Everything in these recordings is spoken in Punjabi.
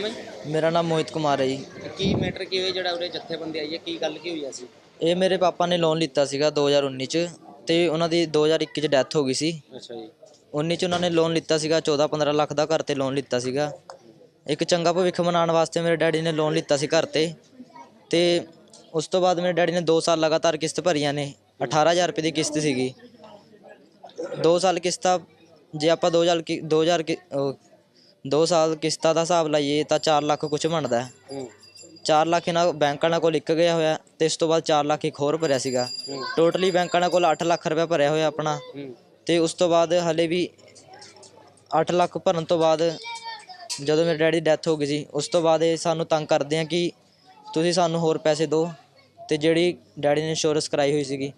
ਨਾਮ ਹੈ ਮੇਰਾ ਨਾਮ ਮੋਹਿਤ ਕੁਮਾਰ ਹੈ ਜੀ। ਕੀ ਮੈਟਰ ਕੀ ਹੋਇਆ ਜਿਹੜਾ ਉਰੇ ਜੱਥੇਬੰਦੀ ਆਈ ਹੈ? ਕੀ ਗੱਲ ਕੀ ਹੋਈ ਸੀ? ਇਹ ਮੇਰੇ ਪਾਪਾ ਨੇ ਲੋਨ ਲਿੱਤਾ ਸੀਗਾ 2019 ਚ ਤੇ ਉਹਨਾਂ ਦੀ 2021 ਚ ਡੈਥ ਹੋ ਗਈ ਸੀ। ਅੱਛਾ ਜੀ। 19 ਚ ਉਹਨਾਂ ਨੇ ਲੋਨ ਲਿੱਤਾ ਸੀਗਾ 14-15 ਲੱਖ ਦਾ ਘਰ ਤੇ ਲੋਨ ਲਿੱਤਾ ਸੀਗਾ। ਇੱਕ ਚੰਗਾ ਭਵਿੱਖ ਬਣਾਉਣ ਵਾਸਤੇ ਮੇਰੇ ਡੈਡੀ ਨੇ ਲੋਨ ਲਿੱਤਾ ਸੀ ਘਰ ਤੇ। ਤੇ ਉਸ ਤੋਂ ਬਾਅਦ ਮੇਰੇ ਡੈਡੀ ਨੇ 2 ਸਾਲ ਲਗਾਤਾਰ ਕਿਸ਼ਤ ਭਰੀਆਂ ਨੇ 18000 ਰੁਪਏ ਦੀ ਕਿਸ਼ਤ ਸੀਗੀ। 2 ਸਾਲ ਕਿਸ਼ਤਾਂ ਜੇ ਆਪਾਂ 2000 ਕਿ 2000 ਕਿ 2 ਸਾਲ ਕਿਸ਼ਤਾਂ ਦਾ ਹਿਸਾਬ ਲਾਈਏ ਤਾਂ 4 ਲੱਖ ਕੁਝ ਬਣਦਾ ਹੈ। ਹੂੰ। 4 ਲੱਖ ਇਹਨਾਂ ਬੈਂਕ ਵਾਲਿਆਂ ਕੋਲ ਇੱਕ ਗਿਆ ਹੋਇਆ ਤੇ ਇਸ ਤੋਂ ਬਾਅਦ 4 ਲੱਖ ਇੱਕ ਹੋਰ ਭਰਿਆ ਸੀਗਾ। ਟੋਟਲੀ ਬੈਂਕ ਵਾਲਿਆਂ ਕੋਲ 8 ਲੱਖ ਰੁਪਏ ਭਰਿਆ ਹੋਇਆ ਆਪਣਾ। ਤੇ ਉਸ ਤੋਂ ਬਾਅਦ ਹਲੇ ਵੀ 8 ਲੱਖ ਭਰਨ ਤੋਂ ਬਾਅਦ ਜਦੋਂ ਮੇਰੇ ਡੈਡੀ ਦੀ ਡੈਥ ਹੋ ਗਈ ਸੀ ਉਸ ਤੋਂ ਬਾਅਦ ਇਹ ਸਾਨੂੰ ਤੰਗ ਕਰਦੇ ਆ ਕਿ ਤੁਸੀਂ ਸਾਨੂੰ ਹੋਰ ਪੈਸੇ ਦਿਓ ਤੇ ਜਿਹੜੀ ਡੈਡੀ ਨੇ ਇੰਸ਼ੋਰੈਂਸ ਕਰਾਈ ਹੋਈ ਸੀਗੀ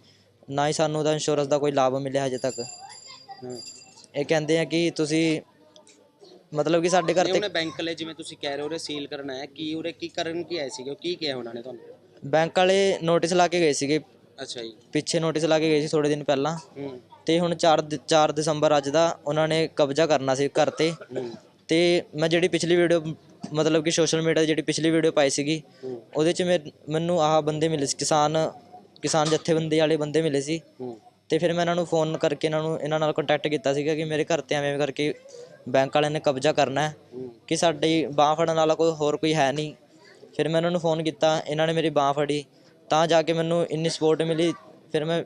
ਨਾ ਹੀ ਸਾਨੂੰ ਉਹਦਾ ਇੰਸ਼ੋਰੈਂਸ ਦਾ ਕੋਈ ਲਾਭ ਮਿਲਿਆ ਹਜੇ ਤੱਕ। ਇਹ ਕਹਿੰਦੇ ਆ ਕਿ ਤੁਸੀਂ ਮਤਲਬ ਕਿ ਸਾਡੇ ਘਰ ਤੇ ਉਹਨੇ ਬੈਂਕ ਵਾਲੇ ਜਿਵੇਂ ਤੁਸੀਂ ਕਹਿ ਰਹੇ ਹੋ ਉਰੇ ਸੀਲ ਕਰਨ ਆਇਆ ਕੀ ਉਰੇ ਕੀ ਕਰਨ ਕੀ ਆਏ ਸੀਗੇ ਕੀ ਕਿਹਾ ਉਹਨਾਂ ਨੇ ਤੁਹਾਨੂੰ? ਬੈਂਕ ਵਾਲੇ ਨੋਟਿਸ ਲਾ ਕੇ ਗਏ ਸੀਗੇ। ਅੱਛਾ ਜੀ। ਪਿੱਛੇ ਨੋਟਿਸ ਲਾ ਕੇ ਗਏ ਸੀ ਥੋੜੇ ਦਿਨ ਪਹਿਲਾਂ। ਹੂੰ। ਤੇ ਹੁਣ 4 4 ਦਸੰਬਰ ਅੱਜ ਦਾ ਉਹਨਾਂ ਨੇ ਕਬਜ਼ਾ ਕਰਨਾ ਸੀ ਘਰ ਤੇ। ਹੂੰ। ਤੇ ਮੈਂ ਜਿਹੜੀ ਪਿਛਲੀ ਵੀਡੀਓ ਮਤਲਬ ਕਿ ਸੋਸ਼ਲ ਮੀਡੀਆ 'ਤੇ ਜਿਹੜੀ ਪਿਛਲੀ ਵੀਡੀਓ ਪਾਈ ਸੀਗੀ ਹੂੰ। ਉਹਦੇ 'ਚ ਮੈਂ ਮੈਨੂੰ ਆਹ ਬੰਦੇ ਮਿਲੇ ਸੀ ਕਿਸਾਨ ਕਿਸਾਨ ਜਥੇਬੰਦੀ ਵਾਲੇ ਬੰਦੇ ਮਿਲੇ ਸੀ। ਹੂੰ। ਤੇ ਫਿਰ ਮੈਂ ਇਹਨਾਂ ਨੂੰ ਫੋਨ ਕਰਕੇ ਇਹਨਾਂ ਨੂੰ ਇਹਨਾਂ ਨਾਲ ਕੰਟੈਕਟ ਕੀਤਾ ਸੀਗਾ ਕਿ ਮੇਰੇ ਘਰ ਤੇ ਐਵੇਂ ਐਵੇਂ ਕਰਕੇ ਬੈਂਕ ਵਾਲਿਆਂ ਨੇ ਕਬਜ਼ਾ ਕਰਨਾ ਕਿ ਸਾਡੀ ਬਾਹ ਫੜਨ ਵਾਲਾ ਕੋਈ ਹੋਰ ਕੋਈ ਹੈ ਨਹੀਂ। ਫਿਰ ਮੈਂ ਇਹਨਾਂ ਨੂੰ ਫੋਨ ਕੀਤਾ ਇਹਨਾਂ ਨੇ ਮੇਰੀ ਬਾਹ ਫੜੀ। ਤਾਂ ਜਾ ਕੇ ਮੈਨੂੰ ਇੰਨੀ ਸਪੋਰਟ ਮਿਲੀ ਫਿਰ ਮੈਂ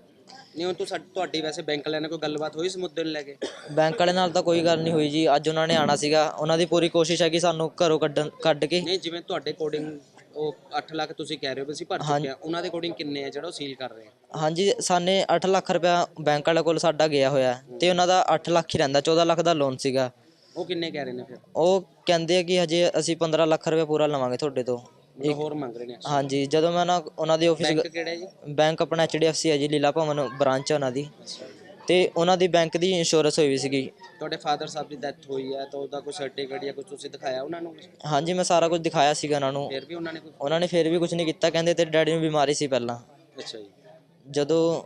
ਨਹੀਂ ਹੁਣ ਤੂੰ ਸਾਡ- ਤੁਹਾਡੀ ਵੈਸੇ ਬੈਂਕ ਵਾਲਿਆਂ ਨਾਲ ਕੋਈ ਗੱਲਬਾਤ ਹੋਈ ਇਸ ਮੁੱਦੇ ਨੂੰ ਲੈ ਕੇ? ਬੈਂਕ ਵਾਲੇ ਨਾਲ ਤਾਂ ਕੋਈ ਗੱਲ ਨਹੀਂ ਹੋਈ ਜੀ। ਅੱਜ ਉਹਨਾਂ ਨੇ ਆਣਾ ਸੀਗਾ। ਉਹਨਾਂ ਦੀ ਪੂਰੀ ਕੋਸ਼ਿਸ਼ ਹੈ ਕਿ ਸਾਨੂੰ ਘਰੋਂ ਕੱਢਣ ਕੱਢ ਕੇ। ਨਹੀਂ ਜਿਵੇਂ ਤੁਹਾਡੇ ਅਕੋਰਡਿੰਗ ਉਹ 8 ਲੱਖ ਤੁਸੀਂ ਕਹਿ ਰਹੇ ਹੋ ਅਸੀਂ ਭਰ ਚੁੱਕੇ ਆ ਉਹਨਾਂ ਦੇ ਅਕੋਰਡਿੰਗ ਕਿੰਨੇ ਆ ਜਿਹੜਾ ਉਹ ਸੀਲ ਕਰ ਰਹੇ ਆ? ਹਾਂਜੀ ਸਾਨੇ 8 ਲੱਖ ਰੁਪਇਆ ਬੈਂਕ ਵਾਲੇ ਕੋਲ ਸਾਡਾ ਗਿਆ ਹੋਇਆ ਤੇ ਉਹਨਾਂ ਦਾ 8 ਲੱਖ ਹੀ ਰਹਿੰਦਾ 14 ਲੱਖ ਦਾ ਲੋਨ ਸੀਗਾ। ਉਹ ਕਿੰਨੇ ਕਹਿ ਰਹੇ ਨੇ ਫਿਰ? ਉਹ ਕਹਿੰਦੇ ਆ ਕਿ ਹਜੇ ਅਸੀਂ 15 ਲੱਖ ਰੁਪਇਆ ਪੂਰਾ ਲਵਾਂਗੇ ਤੁਹਾਡੇ ਤੋਂ। ਮਤਲਬ ਹੋਰ ਮੰਗ ਰਹੇ ਨੇ। ਹਾਂਜੀ ਜਦੋਂ ਮੈਂ ਨਾ ਉਹਨਾਂ ਦੇ ਆਫਿਸ ਬੈਂਕ ਕਿਹੜਾ ਹੈ ਜੀ? ਬੈਂਕ ਆਪਣਾ HDFC ਹੈ ਜੀ ਲੀਲਾ ਭਵਨ ਬ੍ਰਾਂਚ ਹੈ ਉਹਨਾਂ ਦੀ। ਤੇ ਉਹਨਾਂ ਦੀ ਬੈਂਕ ਦੀ ਇੰਸ਼ੋਰੈਂਸ ਹੋਈ ਵੀ ਸੀਗੀ। ਤੁਹਾਡੇ ਫਾਦਰ ਸਾਹਿਬ ਦੀ ਡੈਥ ਹੋਈ ਹੈ ਤਾਂ ਉਹਦਾ ਕੋਈ ਸਰਟੀਫਿਕੇਟ ਜਾਂ ਕੁਝ ਤੁਸੀਂ ਦਿਖਾਇਆ ਉਹਨਾਂ ਨੂੰ? ਹਾਂਜੀ ਮੈਂ ਸਾਰਾ ਕੁਝ ਦਿਖਾਇਆ ਸੀਗਾ ਉਹਨਾਂ ਨੂੰ। ਫਿਰ ਵੀ ਉਹਨਾਂ ਨੇ ਕੋਈ ਉਹਨਾਂ ਨੇ ਫਿਰ ਵੀ ਕੁਝ ਨਹੀਂ ਕੀਤਾ ਕਹਿੰਦੇ ਤੇਰੇ ਡੈਡੀ ਨੂੰ ਬਿਮਾਰੀ ਸੀ ਪਹਿਲਾਂ। ਅੱਛਾ ਜੀ। ਜਦੋਂ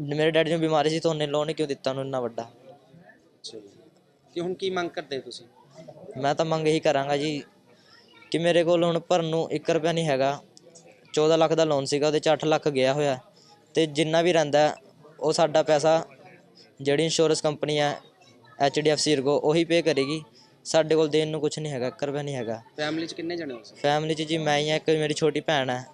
ਮੇਰੇ ਡੈਡੀ ਨੂੰ ਬਿਮਾਰੀ ਸੀ ਤਾਂ ਉਹਨੇ ਲੋਨ ਕਿਉਂ ਦਿੱਤਾ ਉਹਨੂੰ ਇੰਨਾ ਵੱਡਾ? ਅੱਛਾ ਜੀ। ਕਿ ਹੁਣ ਕੀ ਮੰਗ ਕਰਦੇ ਤੁਸੀਂ? ਮੈਂ ਤਾਂ ਮੰਗ ਇਹੀ ਕਰਾਂਗਾ ਜੀ ਕਿ ਮੇਰੇ ਕੋਲ ਹੁਣ ਭਰਨ ਨੂੰ 1 ਰੁਪਿਆ ਨਹੀਂ ਹੈਗਾ। 14 ਲੱਖ ਦਾ ਲੋਨ ਸੀਗਾ ਉਹਦੇ ਚ 8 ਲੱਖ ਗਿਆ ਹੋਇਆ। ਤੇ ਜਿੰਨਾ ਵੀ ਰਹਿੰਦਾ ਉਹ ਸਾਡਾ ਪੈਸਾ ਜਿਹੜੀ ਇੰਸ਼ੋਰੈਂਸ ਕੰਪਨੀ ਹੈ HDFC ਰਗੋ ਉਹੀ ਪੇ ਕਰੇਗੀ। ਸਾਡੇ ਕੋਲ ਦੇਣ ਨੂੰ ਕੁਝ ਨਹੀਂ ਹੈਗਾ 1 ਰੁਪਿਆ ਨਹੀਂ ਹੈਗਾ। ਫੈਮਿਲੀ 'ਚ ਕਿੰਨੇ ਜਣੇ ਹੋ ਤੁਸੀਂ? ਫੈਮਿਲੀ 'ਚ ਜੀ ਮੈਂ ਹੀ ਹਾਂ ਇੱਕ ਮੇਰੀ ਛੋਟੀ ਭੈਣ ਹੈ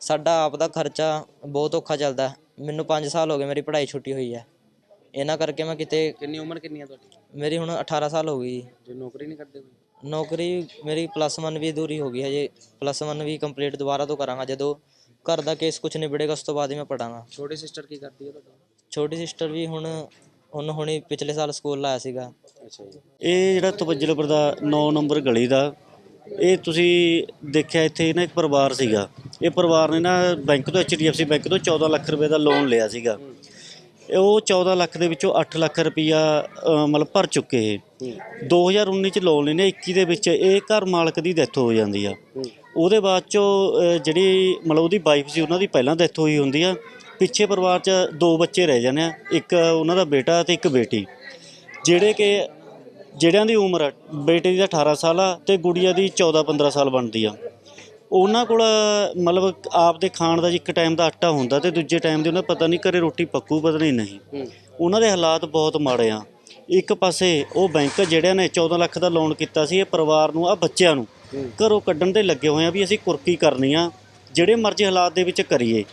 ਸਾਡਾ ਆਪ ਦਾ ਖਰਚਾ ਬਹੁਤ ਔਖਾ ਚੱਲਦਾ। ਮੈਨੂੰ 5 ਸਾਲ ਹੋ ਗਏ ਮੇਰੀ ਪੜ੍ਹਾਈ ਛੁੱਟੀ ਹੋਈ ਹੈ ਇਹਨਾਂ ਕਰਕੇ ਮੈਂ ਕਿਤੇ ਕਿੰਨੀ ਉਮਰ ਕਿੰਨੀ ਹੈ ਤੁਹਾਡੀ? ਮੇਰੀ ਹੁਣ 18 ਸਾਲ ਹੋ ਗਈ ਜੀ। ਜੇ ਨੌਕਰੀ ਨਹੀਂ ਕਰਦੇ ਕੋਈ? ਨੌਕਰੀ ਮੇਰੀ ਪਲੱਸ 1 ਵੀ ਅਧੂਰੀ ਹੋ ਗਈ ਹਜੇ। ਪਲੱਸ 1 ਵੀ ਕੰਪਲੀਟ ਦੁਬਾਰਾ ਤੋਂ ਕਰਾਂਗਾ। ਜਦੋਂ ਘਰ ਦਾ ਕੇਸ ਕੁਝ ਨਿਬੜੇਗਾ ਉਸ ਤੋਂ ਬਾਅਦ ਹੀ ਮੈਂ ਪੜਾਂਗਾ। ਛੋਟੀ ਸਿਸਟਰ ਕੀ ਕਰਦੀ ਹੈ ਤੁਹਾਡੀ? ਛੋਟੀ ਸਿਸਟਰ ਵੀ ਹੁਣ ਉਹਨੂੰ ਹੁਣੇ ਪਿਛਲੇ ਸਾਲ ਸਕੂਲ ਲਾਇਆ ਸੀਗਾ। ਅੱਛਾ ਜੀ। ਇਹ ਜਿਹੜਾ ਤਵੱਜਲਪੁਰ ਦਾ 9 ਨੰਬਰ ਗਲੀ ਦਾ ਇਹ ਤੁਸੀਂ ਦੇਖਿਆ ਇੱਥੇ ਨਾ ਇੱਕ ਪਰਿਵਾਰ ਸੀਗਾ। ਇਹ ਪਰਿਵਾਰ ਨੇ ਨਾ ਬੈਂਕ ਤੋਂ HDFC ਬੈਂਕ ਤੋਂ 14 ਲੱਖ ਰੁਪਏ ਦਾ ਲੋਨ ਲਿਆ ਸੀਗਾ। ਉਹ 14 ਲੱਖ ਦੇ ਵਿੱਚੋਂ 8 ਲੱਖ ਰੁਪਈਆ ਅ, ਮਤਲਬ ਭਰ ਚੁੱਕੇ ਇਹ। 2019 ਚ ਲੋਨ ਲੈਨੇ 21 ਦੇ ਵਿੱਚ ਇਹ ਘਰ ਮਾਲਕ ਦੀ ਡੈਥ ਹੋ ਜਾਂਦੀ ਆ। ਉਹਦੇ ਬਾਅਦ ਚੋਂ ਜਿਹੜੀ ਮਤਲਬ ਉਹਦੀ ਵਾਈਫ ਸੀ ਉਹਨਾਂ ਦੀ ਪਹਿਲਾਂ ਡੈਥ ਹੋਈ ਹੁੰਦੀ ਆ। ਪਿੱਛੇ ਪਰਿਵਾਰ 'ਚ ਦੋ ਬੱਚੇ ਰਹਿ ਜਾਂਦੇ ਆ ਇੱਕ ਉਹਨਾਂ ਦਾ ਬੇਟਾ ਤੇ ਇੱਕ ਬੇਟੀ। ਜਿਹੜੇ ਕਿ ਜਿਹੜਿਆਂ ਦੀ ਉਮਰ ਬੇਟੇ ਦੀ ਤਾਂ 18 ਸਾਲ ਆ ਤੇ ਗੁੜੀਆ ਦੀ 14 15 ਸਾਲ ਬਣਦੀ ਆ। ਉਹਨਾਂ ਕੋਲ ਮਤਲਬ ਆਪ ਦੇ ਖਾਣ ਦਾ ਜੀ ਇੱਕ ਟਾਈਮ ਦਾ ਆਟਾ ਹੁੰਦਾ ਤੇ ਦੂਜੇ ਟਾਈਮ ਦੇ ਉਹਨਾਂ ਪਤਾ ਨਹੀਂ ਘਰੇ ਰੋਟੀ ਪੱਕੂ ਪਤਾ ਨਹੀਂ ਨਹੀਂ। ਉਹਨਾਂ ਦੇ ਹਾਲਾਤ ਬਹੁਤ ਮਾੜੇ ਆ। ਇੱਕ ਪਾਸੇ ਉਹ ਬੈਂਕ ਜਿਹੜਿਆਂ ਨੇ 14 ਲੱਖ ਦਾ ਲੋਨ ਕੀਤਾ ਸੀ ਇਹ ਪਰਿਵਾਰ ਨੂੰ ਆ ਬੱਚਿਆਂ ਨੂੰ ਘਰੋਂ ਕੱਢਣ ਦੇ ਲੱਗੇ ਹੋਏ ਆ ਵੀ ਅਸੀਂ ਕੁਰਕੀ ਕਰਨੀ ਆ ਜਿਹੜੇ ਮਰਜ਼ੀ ਹਾਲਾਤ ਦੇ ਵਿੱਚ ਕਰੀਏ।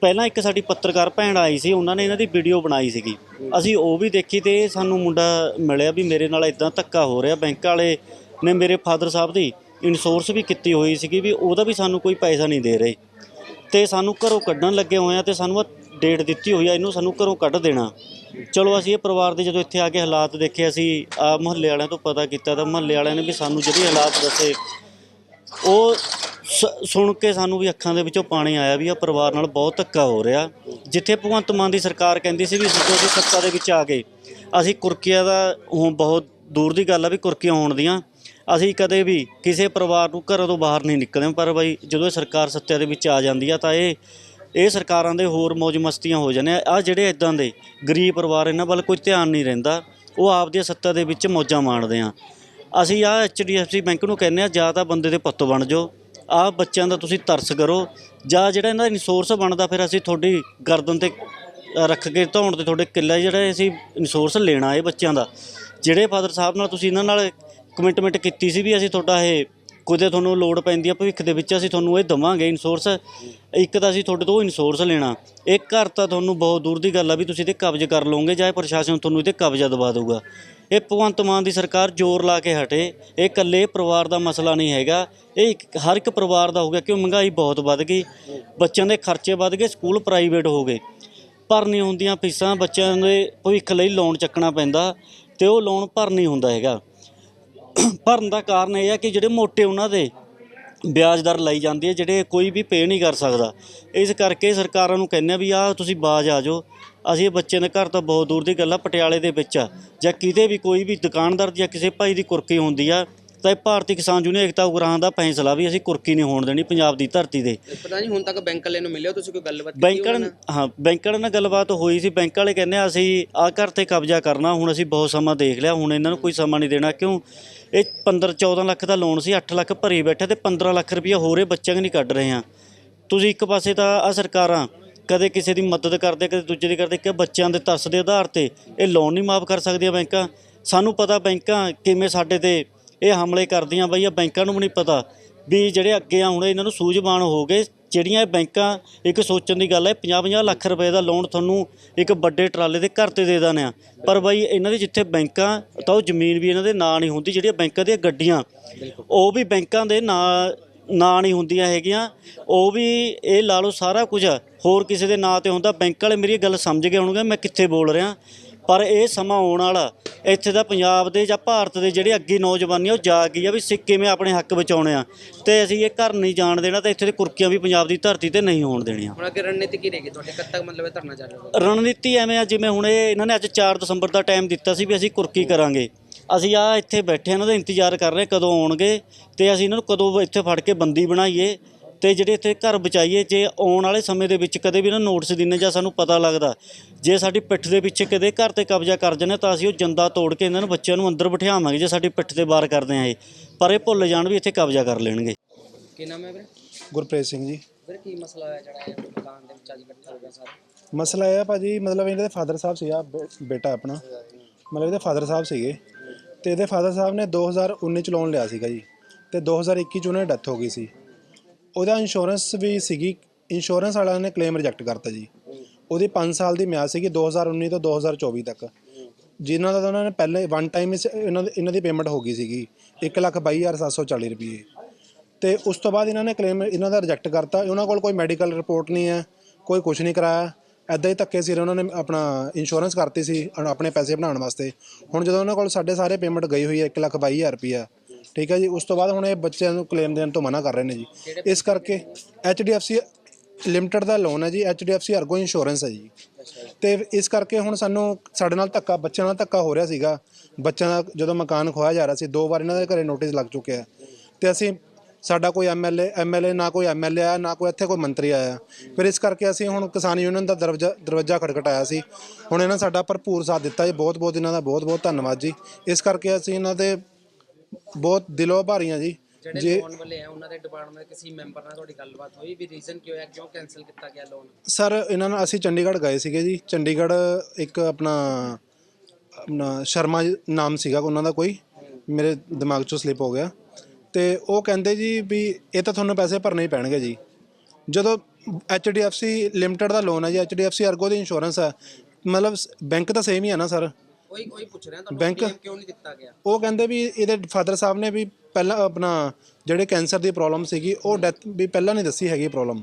ਪਹਿਲਾਂ ਇੱਕ ਸਾਡੀ ਪੱਤਰਕਾਰ ਭੈਣ ਆਈ ਸੀ ਉਹਨਾਂ ਨੇ ਇਹਨਾਂ ਦੀ ਵੀਡੀਓ ਬਣਾਈ ਸੀਗੀ। ਅਸੀਂ ਉਹ ਵੀ ਦੇਖੀ ਤੇ ਸਾਨੂੰ ਮੁੰਡਾ ਮਿਲਿਆ ਵੀ ਮੇਰੇ ਨਾਲ ਇਦਾਂ ਧੱਕਾ ਹੋ ਰਿਹਾ ਬੈਂਕ ਵਾਲੇ ਨੇ ਮੇਰੇ ਫਾਦਰ ਸਾਹਿਬ ਦੀ ਇਨਸੋਰਸ ਵੀ ਕੀਤੀ ਹੋਈ ਸੀਗੀ ਵੀ ਉਹਦਾ ਵੀ ਸਾਨੂੰ ਕੋਈ ਪੈਸਾ ਨਹੀਂ ਦੇ ਰਹੇ। ਤੇ ਸਾਨੂੰ ਘਰੋਂ ਕੱਢਣ ਲੱਗੇ ਹੋਏ ਆ ਤੇ ਸਾਨੂੰ ਆ ਡੇਟ ਦਿੱਤੀ ਹੋਈ ਆ, ਇਹਨੂੰ ਸਾਨੂੰ ਘਰੋਂ ਕੱਢ ਦੇਣਾ। ਚਲੋ ਅਸੀਂ ਇਹ ਪਰਿਵਾਰ ਦੇ ਜਦੋਂ ਇੱਥੇ ਆ ਕੇ ਹਾਲਾਤ ਦੇਖੇ, ਅਸੀਂ ਆ ਮੁਹੱਲੇ ਵਾਲਿਆਂ ਤੋਂ ਪਤਾ ਕੀਤਾ ਤਾਂ ਮੁਹੱਲੇ ਵਾਲਿਆਂ ਨੇ ਵੀ ਸਾਨੂੰ ਜਿਹੜੇ ਹਾਲਾਤ ਦੱਸੇ, ਉਹ ਸੁਣ ਕੇ ਸਾਨੂੰ ਵੀ ਅੱਖਾਂ ਦੇ ਵਿੱਚੋਂ ਪਾਣੀ ਆਇਆ ਵੀ ਆ ਪਰਿਵਾਰ ਨਾਲ ਬਹੁਤ ਧੱਕਾ ਹੋ ਰਿਹਾ। ਜਿੱਥੇ ਭਗਵੰਤ ਮਾਨ ਦੀ ਸਰਕਾਰ ਕਹਿੰਦੀ ਸੀ ਵੀ ਜਦੋਂ ਅਸੀਂ ਸੱਤਾ ਦੇ ਵਿੱਚ ਆ ਗਏ। ਅਸੀਂ ਕੁਰਕੀਆਂ ਦਾ ਹੁਣ ਬਹੁਤ ਦੂਰ ਦੀ ਗੱਲ ਆ ਵੀ ਕੁਰਕੀਆਂ ਹੋਣ ਦੀਆਂ। ਅਸੀਂ ਕਦੇ ਵੀ ਕਿਸੇ ਪਰਿਵਾਰ ਨੂੰ ਘਰੋਂ ਤੋਂ ਬਾਹਰ ਨਹੀਂ ਨਿਕਲਦੇ ਪਰ ਬਾਈ ਜਦੋਂ ਇਹ ਸਰਕਾਰ ਸੱਤਾ ਦੇ ਵਿੱਚ ਆ ਜਾਂਦੀ ਆ, ਤਾਂ ਇਹ ਇਹ ਸਰਕਾਰਾਂ ਦੇ ਹੋਰ ਮौज ਮਸਤੀਆਂ ਹੋ ਜਾਂਦੇ ਆ। ਜਿਹੜੇ ਇਦਾਂ ਦੇ ਗਰੀਬ ਪਰਿਵਾਰ ਇਹਨਾਂ ਵੱਲ ਕੋਈ ਧਿਆਨ ਨਹੀਂ ਰਹਿੰਦਾ, ਉਹ ਆਪਦੀਆਂ ਸੱਤਾ ਦੇ ਵਿੱਚ ਮੌਜਾਂ ਮਾਣਦੇ ਆ। ਅਸੀਂ ਆ ਐਚਡੀਐਫਸੀ ਬੈਂਕ ਨੂੰ ਕਹਿੰਦੇ ਆ, ਜਾਂ ਤਾਂ ਬੰਦੇ ਦੇ ਪੁੱਤ ਬਣ ਜਾਓ ਆ ਬੱਚਿਆਂ ਦਾ ਤੁਸੀਂ ਤਰਸ ਕਰੋ, ਜਾਂ ਜਿਹੜਾ ਇਹਨਾਂ ਦਾ ਇਨਸ਼ੋਰੈਂਸ ਬਣਦਾ, ਫਿਰ ਅਸੀਂ ਤੁਹਾਡੀ ਗਰਦਨ ਤੇ ਰੱਖ ਕੇ ਧੌਣ ਤੇ ਤੁਹਾਡੇ ਕਿੱਲਾ ਜਿਹੜਾ ਅਸੀਂ ਇਨਸ਼ੋਰੈਂਸ ਲੈਣਾ ਇਹ ਬੱਚਿਆਂ ਦਾ। ਜਿਹੜੇ ਫਾਦਰ ਸਾਹਿਬ ਨਾਲ ਤੁਸੀਂ ਇਹਨਾਂ ਨਾਲ ਕਮਿਟਮੈਂਟ ਕੀਤੀ ਸੀ ਵੀ ਅਸੀਂ ਤੁਹਾਡਾ ਇਹ ਕੁਦੇ ਤੁਹਾਨੂੰ ਲੋੜ ਪੈਂਦੀ ਆ, ਭਵਿੱਖ ਦੇ ਵਿੱਚ ਅਸੀਂ ਤੁਹਾਨੂੰ ਇਹ ਦਵਾਂਗੇ ਇਨਸੋਰਸ ਇੱਕ ਤਾਂ ਅਸੀਂ ਤੁਹਾਡੇ ਤੋਂ ਇਨਸੋਰਸ ਲੈਣਾ। ਇੱਕ ਘਰ ਤਾਂ ਤੁਹਾਨੂੰ ਬਹੁਤ ਦੂਰ ਦੀ ਗੱਲ ਆ ਵੀ ਤੁਸੀਂ ਤੇ ਕਬਜ਼ ਕਰ ਲਓਗੇ, ਜਾਂ ਇਹ ਪ੍ਰਸ਼ਾਸਨ ਤੁਹਾਨੂੰ ਇਹਦੇ ਕਬਜ਼ਾ ਦਵਾ ਦੇਊਗਾ। ਇਹ ਭਗਵੰਤ ਮਾਨ ਦੀ ਸਰਕਾਰ ਜ਼ੋਰ ਲਾ ਕੇ ਹਟੇ। ਇਹ ਇਕੱਲੇ ਪਰਿਵਾਰ ਦਾ ਮਸਲਾ ਨਹੀਂ ਹੈਗਾ। ਇਹ ਇੱਕ- ਹਰ ਇੱਕ ਪਰਿਵਾਰ ਦਾ ਹੋ ਗਿਆ, ਕਿਉਂ ਮਹਿੰਗਾਈ ਬਹੁਤ ਵੱਧ ਗਈ। ਬੱਚਿਆਂ ਦੇ ਖਰਚੇ ਵੱਧ ਗਏ, ਸਕੂਲ ਪ੍ਰਾਈਵੇਟ ਹੋ ਗਏ। ਭਰਨੀ ਹੁੰਦੀਆਂ ਫੀਸਾਂ, ਬੱਚਿਆਂ ਦੇ ਭਵਿੱਖ ਲਈ ਲੋਨ ਚੱਕਣਾ ਪੈਂਦਾ, ਤੇ ਉਹ ਲੋਨ ਭਰ ਨਹੀਂ ਹੁੰਦਾ ਹੈਗਾ। ਭਰਨ ਦਾ ਕਾਰਨ ਇਹ ਹੈ ਕਿ ਜਿਹੜੇ ਮੋਟੇ ਉਹਨਾਂ ਦੇ ਵਿਆਜ ਦਰ ਲਈ ਜਾਂਦੀ ਹੈ, ਜਿਹੜੇ ਕੋਈ ਵੀ ਪੇ ਨਹੀਂ ਕਰ ਸਕਦਾ। ਇਸ ਕਰਕੇ ਸਰਕਾਰਾਂ ਨੂੰ ਕਹਿੰਦੇ ਆ ਵੀ ਆ ਤੁਸੀਂ ਬਾਜ ਆ ਜਾਓ। ਅਸੀਂ ਇਹ ਬੱਚੇ ਦੇ ਘਰ ਤਾਂ ਬਹੁਤ ਦੂਰ ਦੀ ਗੱਲ ਆ, ਪਟਿਆਲੇ ਦੇ ਵਿੱਚ ਆ। ਜਾਂ ਕਿਤੇ ਵੀ ਕੋਈ ਵੀ ਦੁਕਾਨਦਾਰ ਜਾਂ ਕਿਸੇ ਭਾਈ ਦੀ ਕੁਰਕੀ ਹੁੰਦੀ ਆ ਤਾਂ ਇਹ ਭਾਰਤੀ ਕਿਸਾਨ ਯੂਨੀਅਨ ਏਕਤਾ ਉਗਰਾਹਾਂ ਦਾ ਫੈਸਲਾ ਵੀ ਅਸੀਂ ਕੁਰਕੀ ਨਹੀਂ ਹੋਣ ਦੇਣੀ ਪੰਜਾਬ ਦੀ ਧਰਤੀ ਤੇ। ਪਤਾ ਨਹੀਂ ਹੁਣ ਤੱਕ ਬੈਂਕ ਵਾਲੇ ਨੂੰ ਮਿਲਿਓ ਤੁਸੀਂ ਕੋਈ ਗੱਲਬਾਤ ਕੀਤੀ ਬੈਂਕ ਵਾਲੇ? ਹਾਂ ਬੈਂਕ ਵਾਲੇ ਨਾਲ ਗੱਲਬਾਤ ਹੋਈ ਸੀ। ਬੈਂਕ ਵਾਲੇ ਕਹਿੰਦੇ ਆ ਅਸੀਂ ਆ ਘਰ ਤੇ ਕਬਜ਼ਾ ਕਰਨਾ ਹੁਣ ਅਸੀਂ ਬਹੁਤ ਸਮਾਂ ਦੇਖ ਲਿਆ ਹੁਣ ਇਹਨਾਂ ਨੂੰ ਕੋਈ ਸਮਾਂ ਨਹੀਂ ਦੇਣਾ। ਕਿਉਂ? ਇਹ 15 14 ਲੱਖ ਦਾ ਲੋਨ ਸੀ 8 ਲੱਖ ਭਰੀ ਬੈਠੇ ਤੇ 15 ਲੱਖ ਰੁਪਇਆ ਹੋਰੇ ਬੱਚਿਆਂ ਨਹੀਂ ਕੱਢ ਰਹੇ ਆ। ਤੁਸੀਂ ਇੱਕ ਪਾਸੇ ਤਾਂ ਆ ਸਰਕਾਰਾਂ ਕਦੇ ਕਿਸੇ ਦੀ ਮਦਦ ਕਰਦੇ ਕਦੇ ਦੂਜੇ ਦੀ ਕਰਦੇ ਕਿ ਬੱਚਿਆਂ ਦੇ ਤਰਸ ਦੇ ਆਧਾਰ ਤੇ ਇਹ ਲੋਨ ਨਹੀਂ ਮਾਫ ਕਰ ਸਕਦੀਆਂ ਬੈਂਕਾਂ। ਸਾਨੂੰ ਪਤਾ ਬੈਂਕਾਂ ਕਿਵੇਂ ਸਾਡੇ ਤੇ ਇਹ ਹਮਲੇ ਕਰਦੀਆਂ ਬਈ ਇਹ ਬੈਂਕਾਂ ਨੂੰ ਵੀ ਨਹੀਂ ਪਤਾ ਵੀ ਜਿਹੜੇ ਅੱਗੇ ਆ ਹੁਣ ਇਹਨਾਂ ਨੂੰ ਸੂਝਵਾਨ ਹੋ ਗਏ। ਜਿਹੜੀਆਂ ਇਹ ਬੈਂਕਾਂ ਇੱਕ ਸੋਚਣ ਦੀ ਗੱਲ ਹੈ 50-50 ਲੱਖ ਰੁਪਏ ਦਾ ਲੋਨ ਤੁਹਾਨੂੰ ਇੱਕ ਵੱਡੇ ਟਰਾਲੇ ਦੇ ਘਰ ਤੇ ਦੇ ਦਾਨੇ ਆ। ਪਰ ਬਈ ਇਹਨਾਂ ਦੀ ਜਿੱਥੇ ਬੈਂਕਾਂ ਤਾਂ ਉਹ ਜ਼ਮੀਨ ਵੀ ਇਹਨਾਂ ਦੇ ਨਾਂ ਨਹੀਂ ਹੁੰਦੀ ਜਿਹੜੀਆਂ ਬੈਂਕਾਂ ਦੀਆਂ ਗੱਡੀਆਂ। ਉਹ ਵੀ ਬੈਂਕਾਂ ਦੇ ਨਾਂ ਨਾਂ ਨਹੀਂ ਹੁੰਦੀਆਂ ਹੈਗੀਆਂ। ਉਹ ਵੀ ਇਹ ਲਾ ਲਓ ਸਾਰਾ ਕੁਝ ਹੋਰ ਕਿਸੇ ਦੇ ਨਾਂ ਤੇ ਹੁੰਦਾ ਬੈਂਕ ਵਾਲੇ ਮੇਰੀ ਗੱਲ ਸਮਝ ਗਏ ਹੋਣਗੇ ਮੈਂ ਕਿੱਥੇ ਬੋਲ ਰਿਹਾ। ਪਰ ਇਹ ਸਮਾਂ ਆਉਣ ਵਾਲਾ ਇੱਥੇ ਦਾ ਪੰਜਾਬ ਦੇ ਜਾਂ ਭਾਰਤ ਦੇ ਜਿਹੜੇ ਅੱਗੇ ਨੌਜਵਾਨੀ ਆ ਉਹ ਜਾਗ ਗਈ ਆ ਵੀ ਸਿੱਖ ਕਿਵੇਂ ਆਪਣੇ ਹੱਕ ਬਚਾਉਣੇ ਆ। ਤੇ ਅਸੀਂ ਇਹ ਘਰ ਨਹੀਂ ਜਾਣ ਦੇਣਾ ਤੇ ਇੱਥੇ ਦੇ ਕੁਰਕੀਆਂ ਵੀ ਪੰਜਾਬ ਦੀ ਧਰਤੀ ਤੇ ਨਹੀਂ ਹੋਣ ਦੇਣੀਆਂ। ਹੁਣ ਅੱਗੇ ਰਣਨੀਤੀ ਕੀ ਰਹੇਗੀ? ਤੁਹਾਡੇ ਕਦ ਤੱਕ ਮਤਲਬ ਇਹ ਧਰਨਾ ਚੱਲ ਰਿਹਾ ਰਣਨੀਤੀ ਐਵੇਂ ਆ ਜਿਵੇਂ ਹੁਣ ਇਹ ਇਹਨਾਂ ਨੇ ਅੱਜ 4 ਦਸੰਬਰ ਦਾ ਟਾਈਮ ਦਿੱਤਾ ਸੀ ਵੀ ਅਸੀਂ ਕੁਰਕੀ ਕਰਾਂਗੇ। ਅਸੀਂ ਆ ਇੱਥੇ ਬੈਠੇ ਇਹਨਾਂ ਦਾ ਇੰਤਜ਼ਾਰ ਕਰ ਰਹੇ ਕਦੋਂ ਆਉਣਗੇ ਤੇ ਅਸੀਂ ਇਹਨਾਂ ਨੂੰ ਕਦੋਂ ਇੱਥੇ ਫੜ ਕੇ ਬੰਦੀ ਬਣਾਈਏ। ਤੇ ਜਿਹੜੇ ਇੱਥੇ ਘਰ ਬਚਾਈਏ ਜੇ ਆਉਣ ਵਾਲੇ ਸਮੇਂ ਦੇ ਵਿੱਚ ਕਦੇ ਵੀ ਇਹਨਾਂ ਨੂੰ ਨੋਟਿਸ ਦਿੰਨੇ ਜਾਂ ਸਾਨੂੰ ਪਤਾ ਲੱਗਦਾ ਜੇ ਸਾਡੀ ਪਿੱਠ ਦੇ ਪਿੱਛੇ ਕਦੇ ਘਰ ਤੇ ਕਬਜ਼ਾ ਕਰ ਜਾਂਦੇ ਤਾਂ ਅਸੀਂ ਉਹ ਜੰਦਾ ਤੋੜ ਕੇ ਇਹਨਾਂ ਨੂੰ ਬੱਚਿਆਂ ਨੂੰ ਅੰਦਰ ਬਿਠਾਵਾਂਗੇ ਜੇ ਸਾਡੀ ਪਿੱਠ ਤੇ ਵਾਰ ਕਰਦੇ ਆ ਇਹ। ਪਰ ਇਹ ਭੁੱਲ ਜਾਣ ਵੀ ਇੱਥੇ ਕਬਜ਼ਾ ਕਰ ਲੈਣਗੇ। ਕੀ ਨਾਮ ਹੈ ਵੀਰੇ? ਗੁਰਪ੍ਰੀਤ ਸਿੰਘ ਜੀ। ਵੀਰੇ ਕੀ ਮਸਲਾ ਹੋਇਆ ਜਿਹੜਾ ਇਹ ਦੁਕਾਨ ਦੇ ਵਿੱਚ ਅੱਜ ਇਕੱਠਾ ਹੋ ਗਿਆ ਸਾਰਾ? ਮਸਲਾ ਇਹ ਆ ਭਾਜੀ ਮਤਲਬ ਇਹਨਾਂ ਦੇ ਫਾਦਰ ਸਾਹਿਬ ਸੀਗਾ ਬੇਟਾ ਆਪਣਾ। ਮਤਲਬ ਇਹਦੇ ਫਾਦਰ ਸਾਹਿਬ ਸੀਗੇ। ਤੇ ਇਹਦੇ ਫਾਦਰ ਸਾਹਿਬ ਨੇ 2019 ਚ ਲੋਨ ਲਿਆ ਸੀਗਾ ਜੀ। ਤੇ 2021 ਚ ਉਹਨਾਂ ਦੀ ਡੈਥ ਹੋ ਗਈ ਸੀ। ਉਹਦਾ ਇੰਸ਼ੋਰੈਂਸ ਵੀ ਸੀਗੀ ਇੰਸ਼ੋਰੈਂਸ ਵਾਲਿਆਂ ਨੇ ਕਲੇਮ ਰਿਜੈਕਟ ਕਰਤਾ ਜੀ। ਉਹਦੀ 5 ਸਾਲ ਦੀ ਮਿਆਦ ਸੀਗੀ 2019 ਤੋਂ 2024 ਤੱਕ। ਜਿਨ੍ਹਾਂ ਦਾ ਤਾਂ ਉਹਨਾਂ ਨੇ ਪਹਿਲੇ ਵਨ ਟਾਈਮ ਇਹਨਾਂ ਦੀ ਇਹਨਾਂ ਦੀ ਪੇਮੈਂਟ ਹੋ ਗਈ ਸੀਗੀ 122740 ਰੁਪਏ। ਤੇ ਉਸ ਤੋਂ ਬਾਅਦ ਇਹਨਾਂ ਨੇ ਕਲੇਮ ਇਹਨਾਂ ਦਾ ਰਿਜੈਕਟ ਕਰਤਾ। ਉਹਨਾਂ ਕੋਲ ਕੋਈ ਮੈਡੀਕਲ ਰਿਪੋਰਟ ਨਹੀਂ ਹੈ, ਕੋਈ ਕੁਝ ਨਹੀਂ ਕਰਾਇਆ। ਐਦਾਂ ਹੀ ਧੱਕੇ ਸਿਰ ਉਹਨਾਂ ਨੇ ਆਪਣਾ ਇੰਸ਼ੋਰੈਂਸ ਕਰਤੀ ਸੀ ਆਪਣੇ ਪੈਸੇ ਬਣਾਉਣ ਵਾਸਤੇ। ਹੁਣ ਜਦੋਂ ਉਹਨਾਂ ਕੋਲ ਸਾਡੇ ਸਾਰੇ ਪੇਮੈਂਟ ਗਈ ਹੋਈ ਹੈ 122000 ਰੁਪਇਆ ਠੀਕ ਹੈ ਜੀ ਉਸ ਤੋਂ ਬਾਅਦ ਹੁਣ ਇਹ ਬੱਚਿਆਂ ਨੂੰ ਕਲੇਮ ਦੇਣ ਤੋਂ ਮਨਾ ਕਰ ਰਹੇ ਨੇ ਜੀ। ਇਸ ਕਰਕੇ HDFC ਲਿਮਟਿਡ ਦਾ ਲੋਨ ਹੈ ਜੀ HDFC ਅਰਗੋ ਇੰਸ਼ੋਰੈਂਸ ਹੈ ਜੀ। ਤੇ ਇਸ ਕਰਕੇ ਹੁਣ ਸਾਨੂੰ ਸਾਡੇ ਨਾਲ ਧੱਕਾ ਬੱਚਿਆਂ ਨਾਲ ਧੱਕਾ ਹੋ ਰਿਹਾ ਸੀਗਾ। ਬੱਚਿਆਂ ਦਾ ਜਦੋਂ ਮਕਾਨ ਖੋਇਆ ਜਾ ਰਿਹਾ ਸੀ ਦੋ ਵਾਰ ਇਹਨਾਂ ਦੇ ਘਰੇ ਨੋਟਿਸ ਲੱਗ ਚੁੱਕਿਆ ਹੈ। ਤੇ ਅਸੀਂ ਸਾਡਾ ਕੋਈ ਐਮਐਲਏ ਐਮਐਲਏ ਨਾ ਕੋਈ ਐਮਐਲਏ ਆਇਆ ਨਾ ਕੋਈ ਇੱਥੇ ਕੋਈ ਮੰਤਰੀ ਆਇਆ। ਫਿਰ ਇਸ ਕਰਕੇ ਅਸੀਂ ਹੁਣ ਕਿਸਾਨ ਯੂਨੀਅਨ ਦਾ ਦਰਵਾਜ਼ਾ ਦਰਵਾਜ਼ਾ ਖੜਖਟਾਇਆ ਸੀ। ਹੁਣ ਇਹਨਾਂ ਸਾਡਾ ਭਰਪੂਰ ਸਾਥ ਦਿੱਤਾ ਜੀ ਬਹੁਤ ਬਹੁਤ ਇਹਨਾਂ ਦਾ ਬਹੁਤ ਬਹੁਤ ਧੰਨਵਾਦ ਜੀ। ਇਸ ਕਰਕੇ ਅਸੀਂ ਇਹਨਾਂ ਦੇ ਬਹੁਤ ਦਿਲੋਂ ਆਭਾਰੀ ਹਾਂ ਜੀ। ਜਿਹੜੇ ਜੇ ਲੋਨ ਵਾਲੇ ਆ ਉਹਨਾਂ ਦੇ ਡਿਪਾਰਟਮੈਂਟ ਕਿਸੇ ਮੈਂਬਰ ਨਾਲ ਤੁਹਾਡੀ ਗੱਲਬਾਤ ਹੋਈ? ਵੀ ਰੀਜ਼ਨ ਕੀ ਹੋਇਆ ਕਿਉਂ ਕੈਨਸਲ ਕੀਤਾ ਗਿਆ ਲੋਨ ਸਰ ਇਹਨਾਂ ਨੂੰ ਅਸੀਂ ਚੰਡੀਗੜ੍ਹ ਗਏ ਸੀਗੇ ਜੀ। ਚੰਡੀਗੜ੍ਹ ਇੱਕ ਆਪਣਾ ਆਪਣਾ ਸ਼ਰਮਾ ਜੀ ਨਾਮ ਸੀਗਾ ਉਹਨਾਂ ਦਾ ਕੋਈ। ਮੇਰੇ ਦਿਮਾਗ ਚੋਂ ਸਲਿਪ ਹੋ ਗਿਆ। ਤੇ ਉਹ ਕਹਿੰਦੇ ਜੀ ਵੀ ਇਹ ਤਾਂ ਤੁਹਾਨੂੰ ਪੈਸੇ ਭਰਨੇ ਹੀ ਪੈਣਗੇ ਜੀ। ਜਦੋਂ HDFC ਲਿਮਟਿਡ ਦਾ ਲੋਨ ਹੈ ਜੀ HDFC ਅਰਗੋ ਦੀ ਇੰਸ਼ੋਰੈਂਸ ਹੈ। ਮਤਲਬ ਬੈਂਕ ਤਾਂ ਸੇਮ ਹੀ ਹੈ ਨਾ ਸਰ ਕੋਈ ਕੋਈ ਪੁੱਛ ਰਿਹਾ ਤੁਹਾਨੂੰ ਬੈਂਕ- ਕਿਉਂ ਨਹੀਂ ਦਿੱਤਾ ਗਿਆ? ਉਹ ਕਹਿੰਦੇ ਵੀ ਇਹਦੇ ਫਾਦਰ ਸਾਹਿਬ ਨੇ ਵੀ ਪਹਿਲਾਂ ਆਪਣਾ ਜਿਹੜੇ ਕੈਂਸਰ ਦੀ ਪ੍ਰੋਬਲਮ ਸੀਗੀ ਉਹ ਡੈਥ ਵੀ ਪਹਿਲਾਂ ਨਹੀਂ ਦੱਸੀ ਹੈਗੀ ਪ੍ਰੋਬਲਮ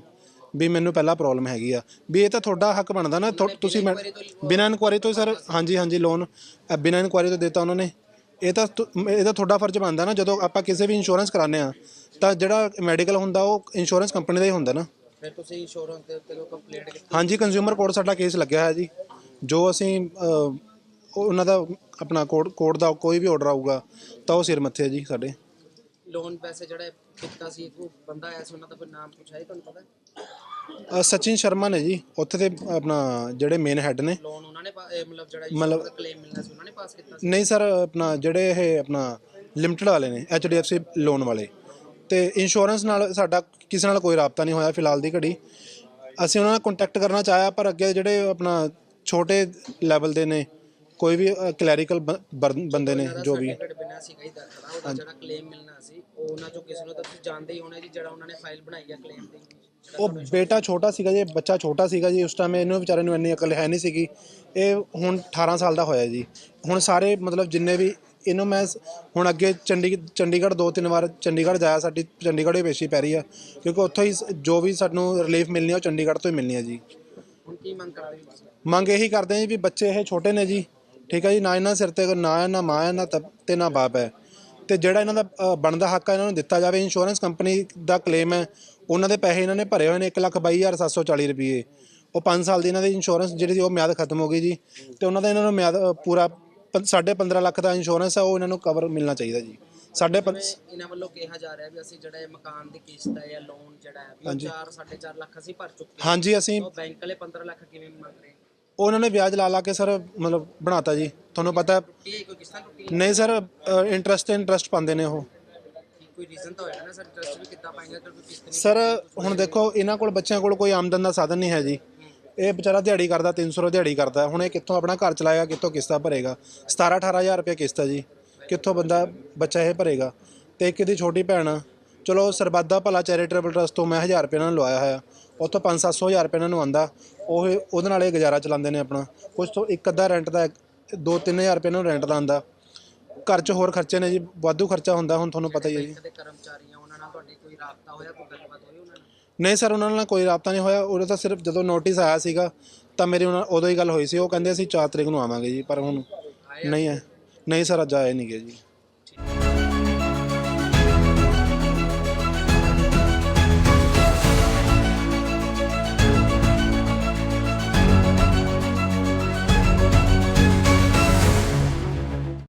ਵੀ ਮੈਨੂੰ ਪਹਿਲਾਂ ਪ੍ਰੋਬਲਮ ਹੈਗੀ ਆ। ਵੀ ਇਹ ਤਾਂ ਤੁਹਾਡਾ ਹੱਕ ਬਣਦਾ ਨਾ ਤੁਹਾ- ਤੁਸੀਂ ਮੈਂ- ਬਿਨਾਂ ਇਨਕੁਆਰੀ ਤੋਂ ਸਰ ਹਾਂਜੀ ਹਾਂਜੀ ਲੋਨ ਬਿਨਾਂ ਇਨਕੁਆਰੀ ਤੋਂ ਦਿੱਤਾ ਉਹਨਾਂ ਨੇ। ਇਹ ਤਾਂ ਤੁ- ਇਹ ਤਾਂ ਤੁਹਾਡਾ ਫਰਜ਼ ਬਣਦਾ ਨਾ ਜਦੋਂ ਆਪਾਂ ਕਿਸੇ ਵੀ ਇੰਸ਼ੋਰੈਂਸ ਕਰਾਉਂਦੇ ਆ ਤਾਂ ਜਿਹੜਾ ਮੈਡੀਕਲ ਹੁੰਦਾ ਉਹ ਇੰਸ਼ੋਰੈਂਸ ਕੰਪਨੀ ਦਾ ਹੀ ਹੁੰਦਾ ਨਾ। ਫਿਰ ਤੁਸੀਂ ਇੰਸ਼ੋਰੈਂਸ ਦੇ ਉੱਤੇ ਕੰਪਲੇਂਟ ਕੀਤੀ? ਹਾਂਜੀ ਕੰਜ਼ਿਊਮਰ ਕੋਰਟ ਸਾਡਾ ਕੇਸ ਲੱਗਿਆ ਹੈ ਜੀ। ਜੋ ਅਸੀਂ ਉਹਨਾਂ ਦਾ ਆਪਣਾ ਕੋਰਟ ਕੋਰਟ ਦਾ ਕੋਈ ਵੀ ਆਰਡਰ ਆਊਗਾ ਤਾਂ ਉਹ ਸਿਰ ਮੱਥੇ ਹੈ ਜੀ ਸਾਡੇ। ਲੋਨ ਪੈਸੇ ਜਿਹੜੇ ਕੀਤਾ ਸੀ ਕੋਈ ਬੰਦਾ ਆਇਆ ਸੀ ਉਹਨਾਂ ਦਾ ਕੋਈ ਨਾਮ ਪੁੱਛਿਆ ਤੁਹਾਨੂੰ ਪਤਾ? ਅ, ਸਚਿਨ ਸ਼ਰਮਾ ਨੇ ਜੀ ਉੱਥੇ ਦੇ ਆਪਣਾ ਜਿਹੜੇ ਮੇਨ ਹੈੱਡ ਨੇ। ਲੋਨ ਉਹਨਾਂ ਨੇ ਪਾ- ਇਹ ਮਤਲਬ ਜਿਹੜਾ ਮਤਲਬ- ਕਲੇਮ ਮਿਲਣਾ ਸੀ ਉਹਨਾਂ ਨੇ ਪਾਸ ਕੀਤਾ ਸੀ? ਨਹੀਂ ਸਰ ਆਪਣਾ ਜਿਹੜੇ ਇਹ ਆਪਣਾ ਲਿਮਟਿਡ ਵਾਲੇ ਨੇ HDFC ਲੋਨ ਵਾਲੇ। ਤੇ ਇੰਸ਼ੋਰੈਂਸ ਨਾਲ ਸਾਡਾ ਕਿਸੇ ਨਾਲ ਕੋਈ ਰਾਬਤਾ ਨਹੀਂ ਹੋਇਆ ਫਿਲਹਾਲ ਦੀ ਘੜੀ। ਅਸੀਂ ਉਹਨਾਂ ਨਾਲ ਕੰਟੈਕਟ ਕਰਨਾ ਚਾਹਿਆ ਪਰ ਅੱਗੇ ਜਿਹੜੇ ਆਪਣਾ ਛੋਟੇ ਲੈਵਲ ਦੇ ਨੇ ਕੋਈ ਵੀ ਕਲੈਰੀਕਲ ਬੰਦੇ ਨੇ ਜੋ ਵੀ। ਸਰਟੀਫਿਕੇਟ ਬਿਨਾ ਸੀਗਾ ਹੀ ਦਰਖੜਾ ਉਹਦਾ ਜਿਹੜਾ ਕਲੇਮ ਮਿਲਣਾ ਸੀ ਉਹ ਉਹਨਾਂ ਚੋਂ ਕਿਸੇ ਨੂੰ ਤਾਂ ਤੁਸੀਂ ਜਾਣਦੇ ਹੀ ਹੋਣੇ ਜੀ ਜਿਹੜਾ ਉਹਨਾਂ ਨੇ ਫਾਈਲ ਬਣਾਈ ਆ ਕਲੇਮ ਦੀ। ਜਿਹੜਾ ਉਹ ਬੇਟਾ ਛੋਟਾ ਸੀਗਾ ਜੀ ਬੱਚਾ ਛੋਟਾ ਸੀਗਾ ਜੀ ਉਸ ਟਾਈਮ ਇਹਨੂੰ ਵਿਚਾਰੇ ਨੂੰ ਇੰਨੀ ਅਕਲ ਹੈ ਨਹੀਂ ਸੀਗੀ। ਇਹ ਹੁਣ 18 ਸਾਲ ਦਾ ਹੋਇਆ ਜੀ। ਹੁਣ ਸਾਰੇ ਮਤਲਬ ਜਿੰਨੇ ਵੀ ਇਹਨੂੰ ਮੈਂ ਹੁਣ ਅੱਗੇ ਚੰਡੀ ਚੰਡੀਗੜ੍ਹ ਦੋ ਤਿੰਨ ਵਾਰ ਚੰਡੀਗੜ੍ਹ ਜਾਇਆ ਸਾਡੀ ਚੰਡੀਗੜ੍ਹ ਹੀ ਪੇਸ਼ੀ ਪੈ ਰਹੀ ਆ। ਕਿਉਂਕਿ ਉੱਥੋਂ ਹੀ ਜੋ ਵੀ ਸਾਨੂੰ ਰਿਲੀਫ ਮਿਲਣੀ ਆ ਉਹ ਚੰਡੀਗੜ੍ਹ ਤੋਂ ਹੀ ਮਿਲਣੀ ਆ ਜੀ। ਹੁਣ ਕੀ ਮੰਗ ਹੋ ਤੁਸੀਂ? ਮੰਗ ਇਹੀ ਕਰਦੇ ਜੀ ਵੀ ਬੱਚੇ ਇਹ ਛੋਟੇ ਨੇ ਜੀ ਠੀਕ ਹੈ ਜੀ ਨਾ ਇਹਨਾਂ ਸਿਰ ਤੇ ਕੋਈ ਨਾ ਹੈ ਨਾ ਮਾਂ ਹੈ ਨਾ ਤਪ- ਤੇ ਨਾ ਬਾਪ ਹੈ। ਤੇ ਜਿਹੜਾ ਇਹਨਾਂ ਦਾ ਅ, ਬਣਦਾ ਹੱਕ ਹੈ ਇਹਨਾਂ ਨੂੰ ਦਿੱਤਾ ਜਾਵੇ। ਇੰਸ਼ੋਰੈਂਸ ਕੰਪਨੀ ਦਾ ਕਲੇਮ ਹੈ ਉਹਨਾਂ ਦੇ ਪੈਸੇ ਇਹਨਾਂ ਨੇ ਭਰੇ ਹੋਏ ਨੇ 122740 ਰੁਪਏ। ਉਹ 5 ਸਾਲ ਦੀ ਇਹਨਾਂ ਦੀ ਇੰਸ਼ੋਰੈਂਸ ਜਿਹੜੀ ਸੀ ਉਹ ਮਿਆਦ ਖਤਮ ਹੋ ਗਈ ਜੀ। ਤੇ ਉਹਨਾਂ ਦਾ ਇਹਨਾਂ ਨੂੰ ਮਿਆਦ ਅ, ਪੂਰਾ ਪੰ- ਸਾਢੇ 15 ਲੱਖ ਦਾ ਇੰਸ਼ੋਰੈਂਸ ਹੈ ਉਹ ਇਹਨਾਂ ਨੂੰ ਕਵਰ ਮਿਲਣਾ ਚਾਹੀਦਾ ਜੀ। ਸਾਢੇ ਜਿਵੇਂ ਇਹਨਾਂ ਵੱਲੋਂ ਕਿਹਾ ਜਾ ਰਿਹਾ ਵੀ ਅਸੀਂ ਜਿਹੜਾ ਇਹ ਮਕਾਨ ਦੀ ਕਿਸ਼ਤ ਹੈ ਜਾਂ ਲੋਨ ਜਿਹੜਾ ਹੈ ਉਹ 4 4.5 ਲੱਖ ਅਸੀਂ ਭਰ ਚੁੱਕੇ ਹਾਂ। ਹਾਂਜੀ ਅਸੀਂ ਉਹ ਬੈਂਕ ਵਾਲੇ 15 ਲੱਖ ਕਿਵੇਂ ਮੰਗ ਰਹੇ ਉਹਨਾਂ ਨੇ ਵਿਆਜ ਲਾ ਲਾ ਕੇ ਸਰ ਮਤਲਬ ਬਣਾਤਾ ਜੀ। ਤੁਹਾਨੂੰ ਪਤਾ ਹੈ- ਕੋਈ ਟੁੱਟੀ ਨਹੀਂ ਸਰ ਇੰਟਰਸਟ ਤੇ ਇੰਟਰਸਟ ਪਾਉਂਦੇ ਨੇ ਉਹ। ਕੋਈ ਰੀਜ਼ਨ ਤਾਂ ਹੋਏਗਾ ਨਾ ਸਰ ਵੀ ਕਿੱਦਾਂ ਪਾਏਗਾ ਹੁਣ ਦੇਖੋ ਇਹਨਾਂ ਕੋਲ ਬੱਚਿਆਂ ਕੋਲ ਕੋਈ ਆਮਦਨ ਦਾ ਸਾਧਨ ਨਹੀਂ ਹੈ ਜੀ। ਇਹ ਵਿਚਾਰਾ ਦਿਹਾੜੀ ਕਰਦਾ 300 ਰੁਪਏ ਦਿਹਾੜੀ ਕਰਦਾ। ਹੁਣ ਇਹ ਕਿੱਥੋਂ ਆਪਣਾ ਘਰ ਚਲਾਏਗਾ ਕਿੱਥੋਂ ਕਿਸ਼ਤਾਂ ਭਰੇਗਾ? 17 18000 ਰੁਪਏ ਕਿਸ਼ਤ ਹੈ ਜੀ। ਕਿੱਥੋਂ ਬੰਦਾ ਬੱਚਾ ਇਹ ਭਰੇਗਾ? ਤੇ ਇੱਕ ਇਹਦੀ ਛੋਟੀ ਭੈਣ ਆ, ਚਲੋ ਸਰਬੱਤ ਦਾ ਭਲਾ ਚੈਰੀਟੇਬਲ ਟਰਸਟ ਤੋਂ ਮੈਂ 1000 ਰੁਪਏ ਇਹਨਾਂ ਨੂੰ ਲਵਾਇਆ ਹੋਇਆ। ਉੱਥੋਂ 5-700 ਹਜ਼ਾਰ ਰੁਪਏ ਇਹਨਾਂ ਨੂੰ ਆਂਦਾ ਉਹ ਉਹਦੇ ਨਾਲ ਇਹ ਗੁਜ਼ਾਰਾ ਚਲਾਉਂਦੇ ਨੇ ਆਪਣਾ। ਕੁਝ ਤੋਂ ਇੱਕ ਅੱਧਾ ਰੈਂਟ ਦਾ 2-3000 ਰੁਪਏ ਨੂੰ ਰੈਂਟ ਦਾ ਆਂਦਾ ਘਰ 'ਚ ਹੋਰ ਖਰਚੇ ਨੇ ਜੀ ਵਾਧੂ ਖਰਚਾ ਹੁੰਦਾ ਹੁਣ ਤੁਹਾਨੂੰ ਪਤਾ ਹੀ ਹੈ ਜੀ। ਬੈਂਕ ਦੇ ਕਰਮਚਾਰੀ ਆ ਉਹਨਾਂ ਨਾਲ ਤੁਹਾਡੀ ਕੋਈ ਰਾਬਤਾ ਹੋਇਆ ਕੋਈ ਗੱਲਬਾਤ ਹੋਈ ਉਹਨਾਂ ਨਾਲ? ਨਹੀਂ ਸਰ ਉਹਨਾਂ ਨਾਲ ਕੋਈ ਰਾਬਤਾ ਨਹੀਂ ਹੋਇਆ। ਉਹਦਾ ਤਾਂ ਸਿਰਫ ਜਦੋਂ ਨੋਟਿਸ ਆਇਆ ਸੀਗਾ ਤਾਂ ਮੇਰੀ ਉਹਨਾਂ ਉਦੋਂ ਹੀ ਗੱਲ ਹੋਈ ਸੀ। ਉਹ ਕਹਿੰਦੇ ਅਸੀਂ 4 ਤਰੀਕ ਨੂੰ ਆਵਾਂਗੇ ਜੀ ਪਰ ਹੁਣ ਨਹੀਂ ਹੈ ਨਹੀਂ ਸਰ ਅੱਜ ਆਏ ਨਹੀਂ ਗਏ ਜੀ।